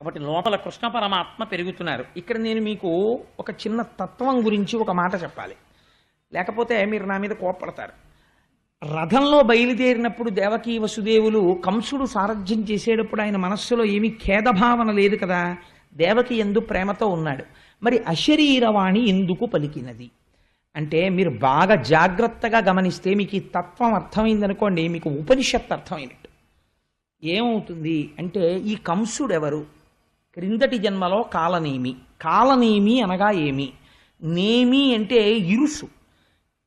కాబట్టి లోపల కృష్ణ పరమాత్మ పెరుగుతున్నారు. ఇక్కడ నేను మీకు ఒక చిన్న తత్వం గురించి ఒక మాట చెప్పాలి. లేకపోతే మీరు నా మీద కోప్పడతారు. రథంలో బయలుదేరినప్పుడు దేవకీ వసుదేవులు కంసుడు సారథ్యం చేసేటప్పుడు ఆయన మనస్సులో ఏమీ ఖేదభావన లేదు కదా? దేవకి ఎందు ప్రేమతో ఉన్నాడు. మరి అశరీరవాణి ఎందుకు పలికినది? అంటే మీరు బాగా జాగ్రత్తగా గమనిస్తే మీకు ఈ తత్వం అర్థమైందనుకోండి మీకు ఉపనిషత్తు అర్థమైనట్టు. ఏమవుతుంది అంటే ఈ కంసుడు ఎవరు క్రిందటి జన్మలో కాలనేమి. కాలనేమి అనగా ఏమి? నేమి అంటే ఇరుసు.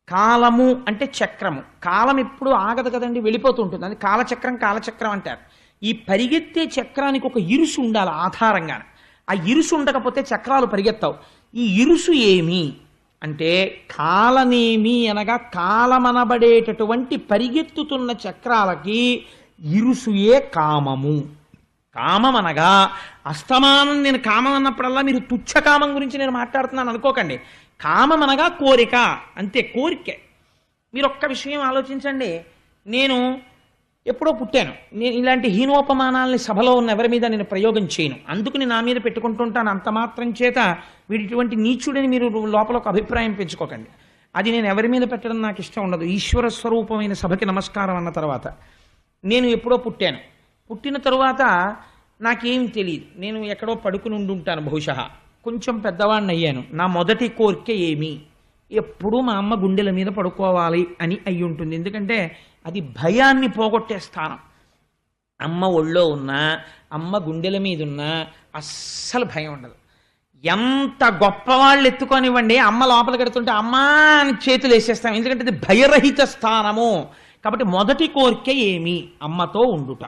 కాలము అంటే చక్రము. కాలం ఎప్పుడు ఆగదు కదండి వెళ్ళిపోతూ ఉంటుంది అది కాలచక్రం కాలచక్రం అంటారు. ఈ పరిగెత్తే చక్రానికి ఒక ఇరుసు ఉండాలి ఆధారంగా. ఆ ఇరుసు ఉండకపోతే చక్రాలు పరిగెత్తావు. ఈ ఇరుసు ఏమి? అంటే కాలనేమి అనగా కాలమనబడేటటువంటి పరిగెత్తుతున్న చక్రాలకి ఇరుసుయే కామము. కామం అనగా అస్తమానం నేను కామం అన్నప్పుడల్లా మీరు తుచ్చ కామం గురించి నేను మాట్లాడుతున్నాను అనుకోకండి. కామం అనగా కోరిక అంతే కోరికే. మీరు ఒక్క విషయం ఆలోచించండి. నేను ఎప్పుడో పుట్టాను. నేను ఇలాంటి హీనోపమానాల్ని సభలో ఉన్న ఎవరి మీద నేను ప్రయోగం చేయను. అందుకని నా మీద పెట్టుకుంటుంటాను అంత మాత్రం చేత వీటివంటి నీచుడని నీచుడిని మీరు లోపల ఒక అభిప్రాయం పెంచుకోకండి. అది నేను ఎవరి మీద పెట్టడం నాకు ఇష్టం ఉండదు. ఈశ్వర స్వరూపమైన సభకి నమస్కారం అన్న తర్వాత. నేను ఎప్పుడో పుట్టాను. పుట్టిన తరువాత నాకేం తెలియదు నేను ఎక్కడో పడుకుని ఉండుంటాను బహుశా. కొంచెం పెద్దవాడిని అయ్యాను నా మొదటి కోరిక ఏమి? ఎప్పుడూ మా అమ్మ గుండెల మీద పడుకోవాలి అని అయి ఉంటుంది ఎందుకంటే అది భయాన్ని పోగొట్టే స్థానం అమ్మ ఒళ్ళో ఉన్నా అమ్మ గుండెల మీద ఉన్నా అస్సలు భయం ఉండదు. ఎంత గొప్పవాళ్ళు ఎత్తుకొనివ్వండి. అమ్మ లోపల కడుతుంటే అమ్మా అని చేతులు వేసేస్తాం. ఎందుకంటే ఇది భయరహిత స్థానము. కాబట్టి మొదటి కోరిక ఏమి? అమ్మతో ఉండుట.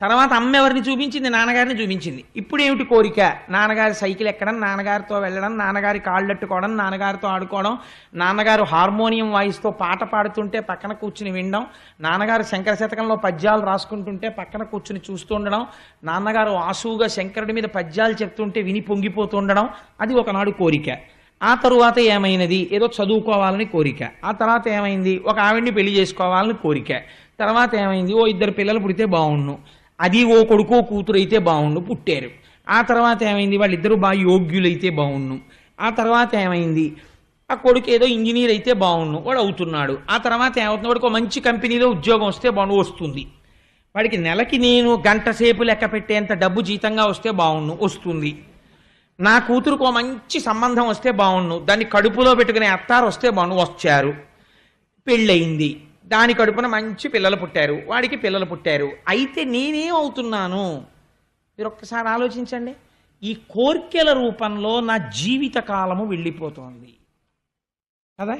తర్వాత అమ్మ ఎవరిని చూపించింది? నాన్నగారిని చూపించింది. ఇప్పుడు ఏమిటి కోరిక? నాన్నగారి సైకిల్ ఎక్కడం నాన్నగారితో వెళ్ళడం నాన్నగారి కాళ్ళట్టుకోవడం నాన్నగారితో ఆడుకోవడం నాన్నగారు హార్మోనియం వాయిస్తో పాట పాడుతుంటే పక్కన కూర్చుని వినడం నాన్నగారు శంకర శతకంలో పద్యాలు రాసుకుంటుంటే పక్కన కూర్చుని చూస్తూ ఉండడం నాన్నగారు ఆసువుగా శంకరుడి మీద పద్యాలు చెప్తుంటే విని పొంగిపోతూ ఉండడం అది ఒకనాడు కోరిక. ఆ తరువాత ఏమైనది? ఏదో చదువుకోవాలని కోరిక. ఆ తర్వాత ఏమైంది? ఒక ఆవిడ్ని పెళ్ళి చేసుకోవాలని కోరిక. తర్వాత ఏమైంది? ఓ ఇద్దరు పిల్లలు పుడితే బాగుండు. అది ఓ కొడుకో కూతురు అయితే బాగుండు పుట్టారు. ఆ తర్వాత ఏమైంది? వాళ్ళిద్దరూ బాగా యోగ్యులైతే బాగుండు ఆ తర్వాత ఏమైంది? ఆ కొడుకు ఏదో ఇంజనీర్ అయితే బాగుండు వాడు అవుతున్నాడు ఆ తర్వాత ఏమవుతుంది? వాడికి ఒక మంచి కంపెనీలో ఉద్యోగం వస్తే బాగుండు వస్తుంది. వాడికి నెలకి నేను గంట సేపు లెక్క పెట్టేంత డబ్బు జీతంగా వస్తే బాగుండు వస్తుంది. నా కూతురుకు ఒక మంచి సంబంధం వస్తే బాగుండు దాన్ని కడుపులో పెట్టుకునే అత్తారు వస్తే బాగుండు వచ్చారు. పెళ్ళయింది. దాని కడుపున మంచి పిల్లలు పుట్టారు. వాడికి పిల్లలు పుట్టారు. అయితే నేనేం అవుతున్నాను? మీరు ఒక్కసారి ఆలోచించండి. ఈ కోర్కెల రూపంలో నా జీవిత కాలము వెళ్ళిపోతోంది. కదా?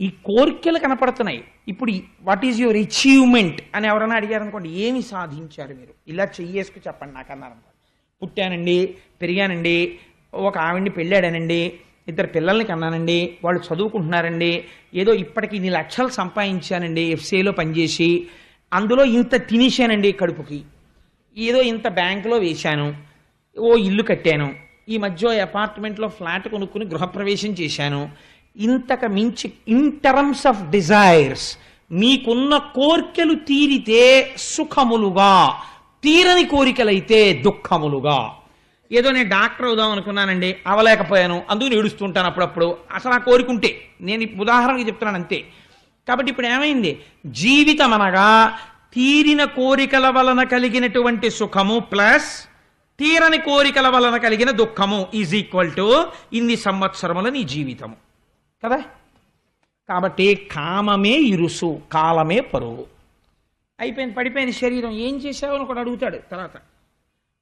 ఈ కోర్కెలు కనపడుతున్నాయి. ఇప్పుడు వాట్ ఈజ్ యువర్ అచీవ్మెంట్ అని ఎవరైనా అడిగారు అనుకోండి ఏమి సాధించారు మీరు? ఇలా చెయ్యేసుకు చెప్పండి నాకు అన్నారు అనుకోండి పుట్టానండి పెరిగానండి ఒక ఆవిడ్ని పెళ్ళాడానండి ఇద్దరు పిల్లల్ని కన్నానండి వాళ్ళు చదువుకుంటున్నారండి ఏదో ఇప్పటికి ఇన్ని లక్షలు సంపాదించానండి ఎఫ్సీలో పనిచేసి అందులో ఇంత తినేశానండి కడుపుకి. ఏదో ఇంత బ్యాంకులో వేశాను ఓ ఇల్లు కట్టాను ఈ మధ్య అపార్ట్మెంట్లో ఫ్లాట్ కొనుక్కుని గృహప్రవేశం చేశాను. ఇంతక మించి ఇన్ టర్మ్స్ ఆఫ్ డిజైర్స్ మీకున్న కోరికలు తీరితే సుఖములుగా తీరని కోరికలైతే దుఃఖములుగా. ఏదో నేను డాక్టర్ అవుదాం అనుకున్నానండి అవలేకపోయాను. అందుకు ఏడుస్తుంటాను అప్పుడప్పుడు. అసలు ఆ కోరుకుంటే నేను ఉదాహరణకి చెప్తున్నాను అంతే. కాబట్టి ఇప్పుడు ఏమైంది? జీవితం అనగా తీరిన కోరికల వలన కలిగినటువంటి సుఖము ప్లస్ తీరని కోరికల వలన కలిగిన దుఃఖము ఈజ్ ఈక్వల్ టు ఇన్ని సంవత్సరముల నీ జీవితము. కదా? కాబట్టి కామమే ఇరుసు కాలమే పరువు. అయిపోయింది పడిపోయిన శరీరం. ఏం చేశావు అని కూడా అడుగుతాడు తర్వాత.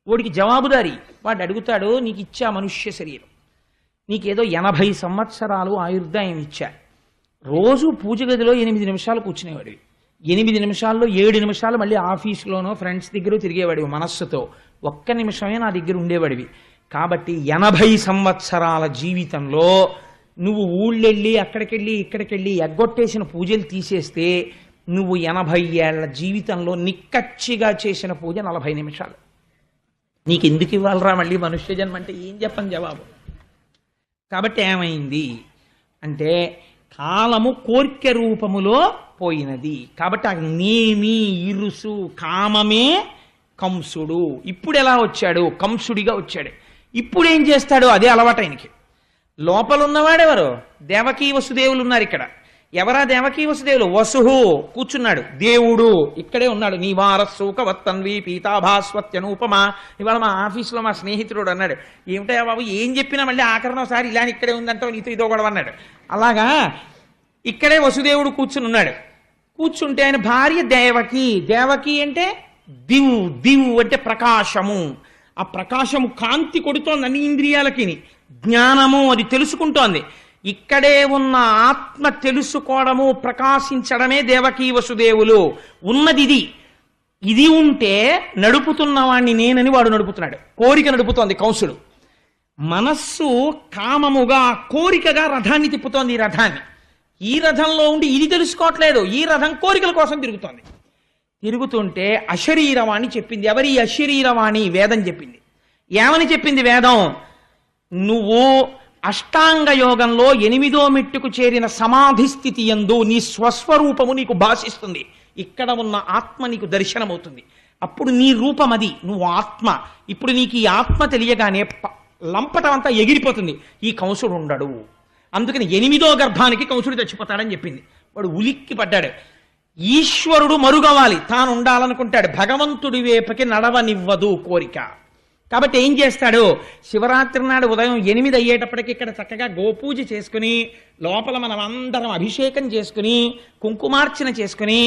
వాడికి జవాబుదారి. వాడు అడుగుతాడు నీకు ఇచ్చా మనుష్య శరీరం. నీకేదో ఎనభై సంవత్సరాలు ఆయుర్దాయం ఇచ్చా. రోజు పూజ గదిలో ఎనిమిది నిమిషాలు కూర్చునేవాడివి ఎనిమిది నిమిషాల్లో ఏడు నిమిషాలు మళ్ళీ ఆఫీస్లోనో ఫ్రెండ్స్ దగ్గర తిరిగేవాడివి మనస్సుతో. ఒక్క నిమిషమే నా దగ్గర ఉండేవాడివి. కాబట్టి ఎనభై సంవత్సరాల జీవితంలో నువ్వు ఊళ్ళెళ్ళి అక్కడికెళ్ళి ఇక్కడికెళ్ళి ఎగ్గొట్టేసిన పూజలు తీసేస్తే నువ్వు ఎనభై ఏళ్ళ జీవితంలో నిక్కచ్చిగా చేసిన పూజ నలభై నిమిషాలు. నీకు ఎందుకు ఇవ్వాలరా మళ్ళీ మనుష్య జన్మ అంటే ఏం చెప్పని జవాబు? కాబట్టి ఏమైంది? అంటే కాలము కోర్కె రూపములో పోయినది. కాబట్టి ఆ నేమి ఇరుసు కామమే కంసుడు. ఇప్పుడు ఎలా వచ్చాడు? కంసుడిగా వచ్చాడు. ఇప్పుడు ఏం చేస్తాడు? అదే అలవాటు ఆయనకి లోపల ఉన్నవాడెవరు దేవకీ వసుదేవులు ఉన్నారు ఇక్కడ. ఎవరా దేవకీ వసుదేవులు? వసుహు. కూర్చున్నాడు. దేవుడు. ఇక్కడే ఉన్నాడు. నీ వారస్సుక వత్తన్వి పీతాభాస్వత్యనూపమా ఇవాళ మా ఆఫీసులో మా స్నేహితుడు అన్నాడు. ఏమిటా బాబు ఏం చెప్పినా మళ్ళీ ఆఖరణ ఒకసారి ఇలా ఇక్కడే ఉందంటావు నీతో ఇదో గొడవ అన్నాడు. అలాగా? ఇక్కడే వసుదేవుడు కూర్చుని ఉన్నాడు. కూర్చుంటే ఆయన భార్య దేవకి. దేవకి అంటే దివ్ దివ్ అంటే ప్రకాశము. ఆ ప్రకాశము కాంతి కొడుతోంది అన్ని ఇంద్రియాలకి జ్ఞానము అది తెలుసుకుంటోంది. ఇక్కడే ఉన్న ఆత్మ తెలుసుకోవడము ప్రకాశించడమే దేవకీ వసుదేవులు. ఉన్నది ఇది ఇది ఉంటే నడుపుతున్నవాణ్ణి నేనని వాడు నడుపుతున్నాడు. కోరిక నడుపుతోంది కంసుడు మనస్సు కామముగా కోరికగా రథాన్ని తిప్పుతోంది ఈ రథాన్ని. ఈ రథంలో ఉండి ఇది తెలుసుకోవట్లేదు. ఈ రథం కోరికల కోసం తిరుగుతోంది. తిరుగుతుంటే అశరీరవాణి చెప్పింది. ఎవరి అశరీరవాణి? వేదం చెప్పింది. ఏమని చెప్పింది వేదం? నువ్వు అష్టాంగ యోగంలో ఎనిమిదో మెట్టుకు చేరిన సమాధి స్థితి ఎందు నీ స్వస్వరూపము నీకు భాషిస్తుంది. ఇక్కడ ఉన్న ఆత్మ నీకు దర్శనమవుతుంది. అప్పుడు నీ రూపం అది నువ్వు ఆత్మ. ఇప్పుడు నీకు ఈ ఆత్మ తెలియగానే ప- లంపటం అంతా ఎగిరిపోతుంది. ఈ కంసుడు ఉండడు. అందుకని ఎనిమిదో గర్భానికి కంసుడు చచ్చిపోతాడని చెప్పింది. వాడు ఉలిక్కి పడ్డాడు. ఈశ్వరుడు మరుగవాలి తాను ఉండాలనుకుంటాడు భగవంతుడి వేపకి నడవనివ్వదు కోరిక. కాబట్టి ఏం చేస్తాడు? శివరాత్రి నాడు ఉదయం ఎనిమిది అయ్యేటప్పటికి ఇక్కడ చక్కగా గోపూజ చేసుకుని లోపల మనం అందరం అభిషేకం చేసుకుని కుంకుమార్చన చేసుకుని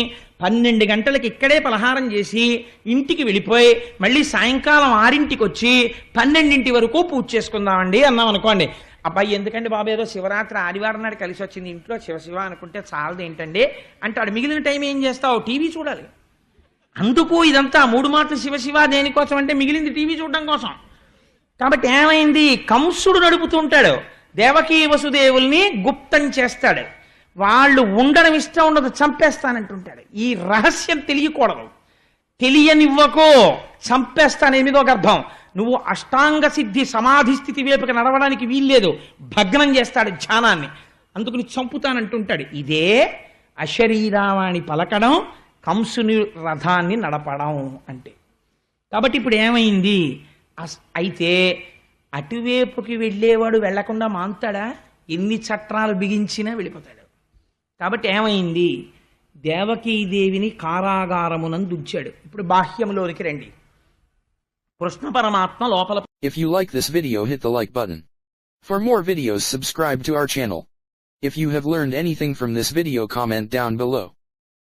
పన్నెండు గంటలకి ఇక్కడే పలహారం చేసి ఇంటికి వెళ్ళిపోయి మళ్ళీ సాయంకాలం ఆరింటికి వచ్చి పన్నెండింటి వరకు పూజ చేసుకుందామండి అన్నాం అనుకోండి. అబ్బాయి ఎందుకంటే బాబు ఏదో శివరాత్రి ఆదివారం నాడు కలిసి వచ్చింది ఇంట్లో శివ శివ అనుకుంటే చాలదేంటండి? అంటాడు. మిగిలిన టైం ఏం చేస్తావు? టీవీ చూడాలి. అందుకు ఇదంతా మూడు మాటలు శివ దేనికోసం అంటే మిగిలింది టీవీ చూడడం కోసం. కాబట్టి ఏమైంది? కంసుడు నడుపుతుంటాడు. దేవకీ వసుదేవుల్ని గుప్తం చేస్తాడు. వాళ్ళు ఉండడం ఇష్టం ఉండదు చంపేస్తానంటుంటాడు. ఈ రహస్యం తెలియకూడదు. తెలియనివ్వకో చంపేస్తాను ఎనిమిదో గర్భం. నువ్వు అష్టాంగ సిద్ధి సమాధి స్థితి వైపుకి నడవడానికి వీల్లేదు. భగ్నం చేస్తాడు ధ్యానాన్ని. అందుకని చంపుతానంటుంటాడు. ఇదే అశరీరావాణి పలకడం కంసుని రథాన్ని నడపడం అంటే. కాబట్టి ఇప్పుడు ఏమైంది? అయితే అటువైపుకి వెళ్ళేవాడు వెళ్ళకుండా మాంతాడా? ఎన్ని చట్రాలు బిగించినా వెళ్ళిపోతాడు. కాబట్టి ఏమైంది? దేవకీ దేవిని కారాగారమునందు ఉంచాడు ఇప్పుడు బాహ్యములోనికి రండి. కృష్ణ పరమాత్మ లోపల if you like this video hit the like button for more videos subscribe to our channel if you have learned anything from this video comment down below